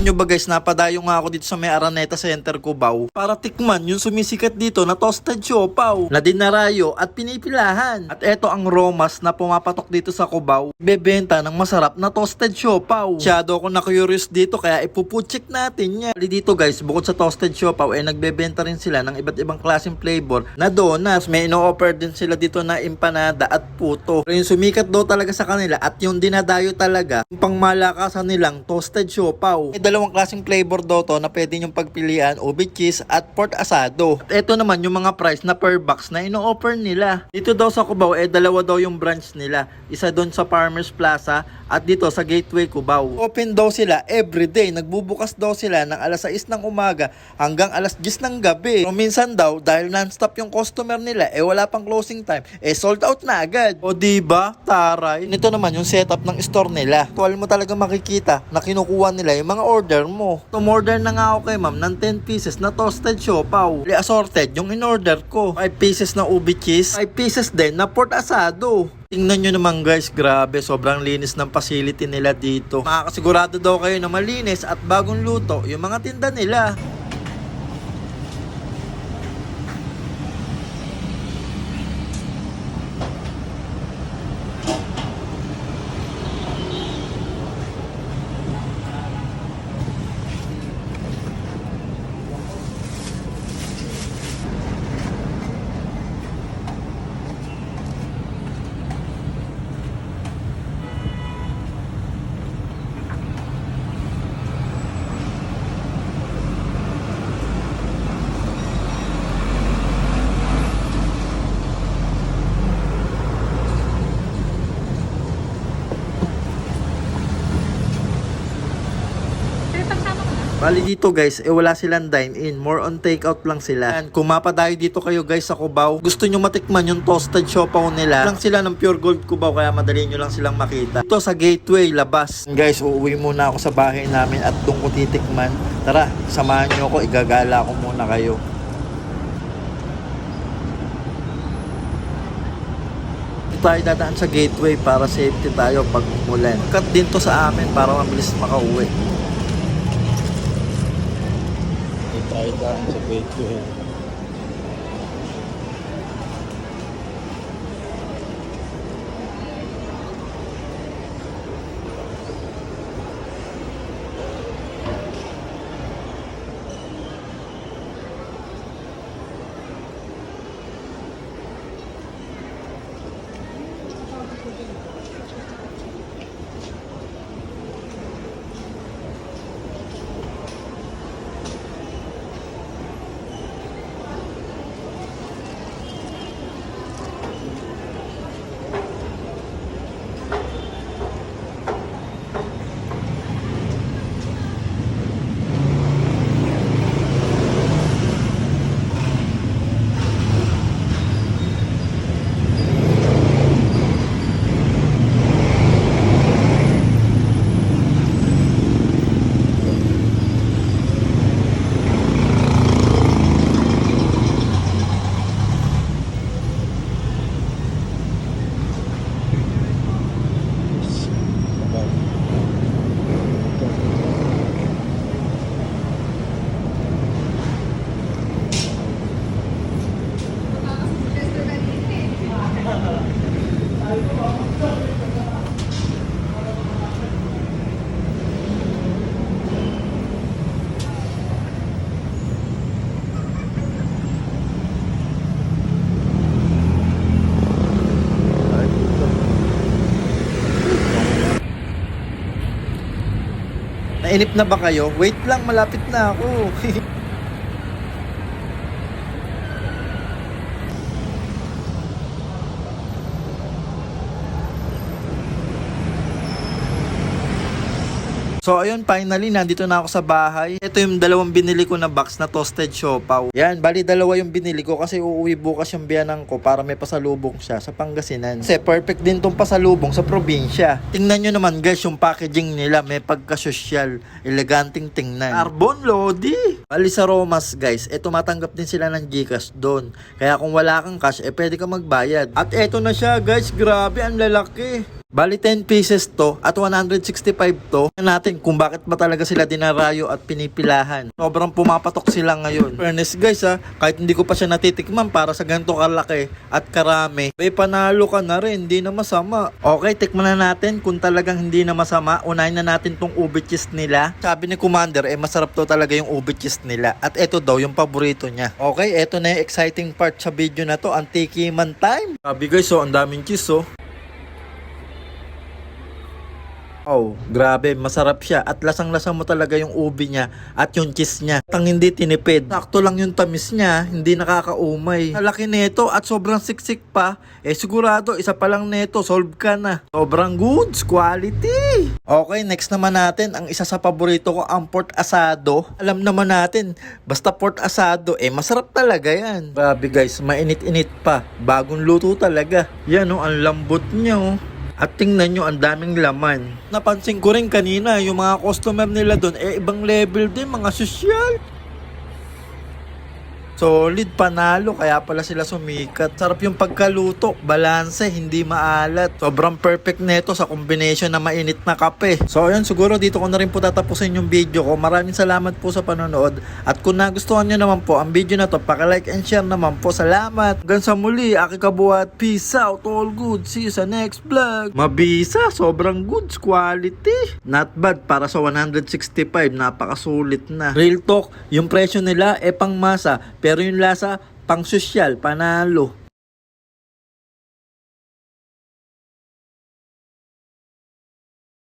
Alam nyo ba guys, napadayo nga ako dito sa may Araneta Center Cubao para tikman yung sumisikat dito na toasted siopaw na dinarayo at pinipilahan. At eto ang Romas na pumapatok dito sa Cubao, bebenta ng masarap na toasted siopaw. Masyado ako na curious dito kaya ipupucheck natin yan. Bali dito guys, bukod sa toasted siopaw, eh nagbebenta rin sila ng iba't ibang klaseng flavor na donuts. May ino-offer din sila dito na empanada at puto. Pero yung sumikat daw talaga sa kanila at yung dinadayo talaga, yung pangmalakasan nilang toasted siopaw. May dalawang klaseng flavor daw to na pwede yung pagpilian, ube cheese at pork asado. At ito naman yung mga price na per box na ino-offer nila. Dito daw sa Cubao, eh dalawa daw yung branch nila. Isa doon sa Farmers Plaza at dito sa Gateway Cubao. Open daw sila everyday. Nagbubukas daw sila ng alas 6 ng umaga hanggang alas 10 ng gabi. Pero minsan daw, dahil non-stop yung customer nila, eh wala pang closing time, eh sold out na agad. O di ba Taray. Nito naman yung setup ng store nila. Tuwal mo talaga makikita na kinukuha nila yung mga order mo. Tumorder na nga ako kay ma'am ng 10 pieces na toasted siopaw. Li assorted yung in-order ko. 5 pieces na ube cheese, 5 pieces din na pork asado. Tingnan nyo naman guys, grabe, sobrang linis ng facility nila dito. Makakasigurado daw kayo na malinis at bagong luto yung mga tinda nila. Bali dito guys, eh wala silang dine-in. More on take-out lang sila. And kung mapadayo dito kayo guys sa Cubao, gusto nyo matikman yung toasted siopaw nila. Lang sila ng Pure Gold Cubao, kaya madali nyo lang silang makita. Ito sa gateway, labas. Guys, uuwi muna ako sa bahay namin at doon ko titikman. Tara, samahan nyo ako, igagala ko muna kayo. Tayo dadaan sa gateway para safety tayo pag umulan. Cut din to sa amin para mabilis makauwi. Tayo daan sa gateway. Nainip na ba kayo? Wait lang, malapit na ako. So ayun, finally, nandito na ako sa bahay. Ito yung dalawang binili ko na box na toasted siopaw. Yan, bali dalawa yung binili ko kasi uuwi bukas yung biyanan ko para may pasalubong siya sa Pangasinan. Kasi perfect din tong pasalubong sa probinsya. Tingnan nyo naman guys, yung packaging nila may pagka-social. Eleganting tingnan. Carbon Lodi! Bali sa Romas guys, eh tumatanggap din sila ng Gcash doon. Kaya kung wala kang cash, eh pwede ka magbayad. At eto na siya guys, grabe, ang lalaki. Bali 10 pieces to at 165 to. Natin kung bakit ba talaga sila dinarayo at pinipilahan. Sobrang pumapatok sila ngayon. Fairness guys ha, kahit hindi ko pa siya natitikman para sa ganito kalaki at karami, may panalo ka na rin, hindi na masama. Okay, tikman na natin kung talagang hindi na masama. Unahin na natin tong ube cheese nila. Sabi ni Commander, eh masarap to talaga yung ube cheese nila. At eto daw yung paborito niya. Okay, eto na yung exciting part sa video na to, ang tikiman time. Sabi guys, so ang daming cheese oh. Oh, grabe, masarap siya at lasang-lasa mo talaga yung ubi niya at yung cheese niya. Tang hindi tinipid. Sakto lang yung tamis niya, hindi nakakaumay. Malaki nito at sobrang siksik pa. Eh sigurado, isa pa lang neto, solve ka na. Sobrang goods, quality. Okay, next naman natin, ang isa sa paborito ko, ang pork asado. Alam naman natin, basta pork asado, eh masarap talaga yan. Grabe guys, mainit-init pa. Bagong luto talaga. Yan oh, ang lambot niya oh. At tingnan nyo, ang daming laman. Napansin ko rin kanina, yung mga customer nila doon, eh ibang level din, mga sosyal. Solid panalo, kaya pala sila sumikat. Sarap yung pagkaluto, balanse, hindi maalat. Sobrang perfect neto sa combination na mainit na kape. So ayun, siguro dito ko na rin po tatapusin yung video ko. Maraming salamat po sa panonood. At kung nagustuhan nyo naman po ang video na to, like and share naman po. Salamat. Hanggang sa muli, aki kabuhat. Peace out, all good. See you sa next vlog. Mabisa, sobrang goods, quality. Not bad para sa 165, napakasulit na. Real talk, yung presyo nila eh pang masa, pero yung lasa pang sosyal, panalo.